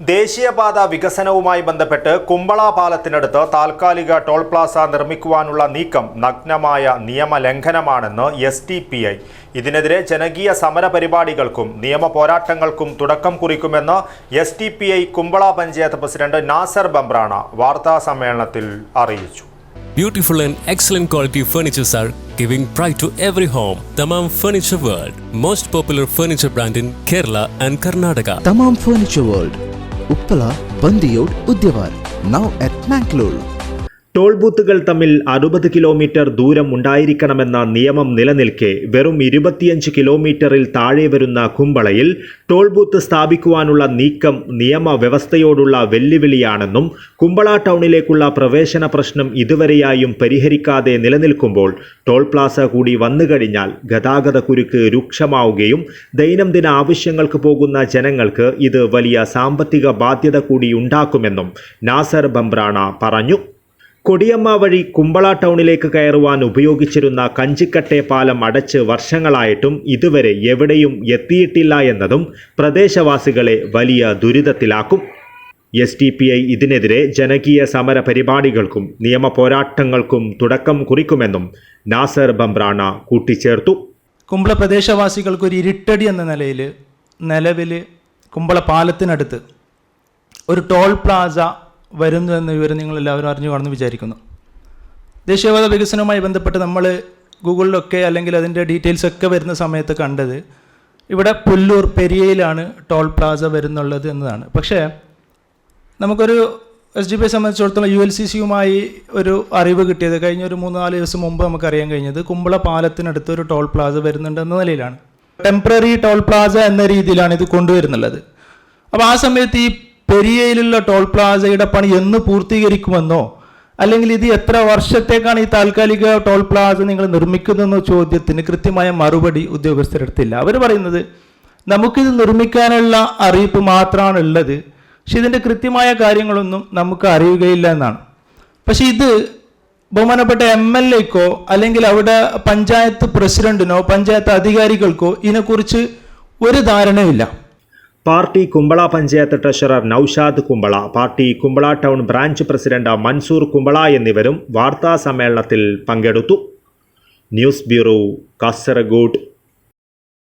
ദേശീയപാത വികസനവുമായി ബന്ധപ്പെട്ട് കുമ്പള പാലത്തിനടുത്ത് താൽക്കാലിക ടോൾ പ്ലാസ നിർമ്മിക്കുവാനുള്ള നീക്കം നഗ്നമായ നിയമലംഘനമാണെന്ന് എസ് ടി പി ഐ ഇതിനെതിരെ ജനകീയ സമര പരിപാടികൾക്കും നിയമ പോരാട്ടങ്ങൾക്കും തുടക്കം കുറിക്കുമെന്ന് S T P I Kumbla panchayat president Nasar Bambrana വാർത്താ സമ്മേളനത്തിൽ അറിയിച്ചു beautiful and excellent quality furnitures are giving pride to every home. Tamam Furniture World, most popular furniture brand in Kerala and Karnataka. Tamam Furniture World, Uppala, Bandiyod, Udyavar. Now at Mangalore. Toll ബൂത്തുകൾ തമ്മിൽ അറുപത് kilometre ദൂരം ഉണ്ടായിരിക്കണമെന്ന നിയമം നിലനിൽക്കെ വെറും ഇരുപത്തിയഞ്ച് കിലോമീറ്ററിൽ താഴെ വരുന്ന കുമ്പളയിൽ ടോൾ ബൂത്ത് സ്ഥാപിക്കുവാനുള്ള നീക്കം നിയമവ്യവസ്ഥയോടുള്ള വെല്ലുവിളിയാണെന്നും കുമ്പള ടൗണിലേക്കുള്ള പ്രവേശന പ്രശ്നം ഇതുവരെയായും പരിഹരിക്കാതെ നിലനിൽക്കുമ്പോൾ ടോൾ പ്ലാസ കൂടി വന്നുകഴിഞ്ഞാൽ ഗതാഗത കുരുക്ക് രൂക്ഷമാവുകയും ദൈനംദിന ആവശ്യങ്ങൾക്ക് പോകുന്ന ജനങ്ങൾക്ക് ഇത് വലിയ സാമ്പത്തിക ബാധ്യത കൂടി ഉണ്ടാക്കുമെന്നും നാസർ ബംബ്രാണ പറഞ്ഞു. കൊടിയമ്മ വഴി കുമ്പള ടൗണിലേക്ക് കയറുവാൻ ഉപയോഗിച്ചിരുന്ന കഞ്ചിക്കട്ടെ പാലം അടച്ച് വർഷങ്ങളായിട്ടും ഇതുവരെ എവിടെയും എത്തിയിട്ടില്ല എന്നതും പ്രദേശവാസികളെ വലിയ ദുരിതത്തിലാക്കും. എസ് ടി പി ഐ ഇതിനെതിരെ ജനകീയ സമര പരിപാടികൾക്കും നിയമ പോരാട്ടങ്ങൾക്കും തുടക്കം കുറിക്കുമെന്നും നാസർ ബംബ്രാണ കൂട്ടിച്ചേർത്തു. കുമ്പള പ്രദേശവാസികൾക്ക് ഒരു ഇരുട്ടടി എന്ന നിലയിൽ നിലവിൽ കുമ്പള പാലത്തിനടുത്ത് ഒരു ടോൾ പ്ലാസ വരുന്നു എന്ന വിവരം നിങ്ങൾ എല്ലാവരും അറിഞ്ഞു കാണുന്നു വിചാരിക്കുന്നു. ദേശീയപാത വികസനവുമായി ബന്ധപ്പെട്ട് നമ്മൾ ഗൂഗിളിലൊക്കെ അല്ലെങ്കിൽ അതിന്റെ ഡീറ്റെയിൽസ് ഒക്കെ വരുന്ന സമയത്ത് കണ്ടത് ഇവിടെ പുല്ലൂർ പെരിയയിലാണ് ടോൾ പ്ലാസ വരുന്നുള്ളത് എന്നതാണ്. പക്ഷേ നമുക്കൊരു എസ് ഡി പി സംബന്ധിച്ചിടത്തോളം യു എൽ സി സിയുമായി ഒരു അറിവ് കിട്ടിയത് കഴിഞ്ഞ ഒരു മൂന്ന് നാല് ദിവസം മുമ്പ് നമുക്കറിയാൻ കഴിഞ്ഞത് കുമ്പള പാലത്തിനടുത്ത് ഒരു ടോൾ പ്ലാസ വരുന്നുണ്ട് എന്ന നിലയിലാണ്. ടെമ്പററി ടോൾ പ്ലാസ എന്ന രീതിയിലാണ് ഇത് കൊണ്ടുവരുന്നുള്ളത്. അപ്പോൾ ആ സമയത്ത് ഈ പെരിയയിലുള്ള ടോൾ പ്ലാസയുടെ പണി എന്ന് പൂർത്തീകരിക്കുമെന്നോ അല്ലെങ്കിൽ ഇത് എത്ര വർഷത്തേക്കാണ് ഈ താൽക്കാലിക ടോൾ പ്ലാസ നിങ്ങൾ നിർമ്മിക്കുന്നതെന്നോ ചോദ്യത്തിന് കൃത്യമായ മറുപടി ഉദ്യോഗസ്ഥരെടുത്തില്ല. അവർ പറയുന്നത് നമുക്കിത് നിർമ്മിക്കാനുള്ള അറിയിപ്പ് മാത്രമാണ് ഉള്ളത് പക്ഷെ ഇതിന്റെ കൃത്യമായ കാര്യങ്ങളൊന്നും നമുക്ക് അറിയുകയില്ല എന്നാണ്. പക്ഷെ ഇത് ബഹുമാനപ്പെട്ട എം എൽ എക്കോ അല്ലെങ്കിൽ അവിടെ പഞ്ചായത്ത് പ്രസിഡന്റിനോ പഞ്ചായത്ത് അധികാരികൾക്കോ ഇതിനെക്കുറിച്ച് ഒരു ധാരണയില്ല party Kumbla panchayat treasurer Naushad Kumbla party Kumbla town branch president Mansoor Kumbla എന്നിവരും വാർത്താ സമ്മേളനത്തിൽ പങ്കെടുത്തു. News bureau Kasaragod.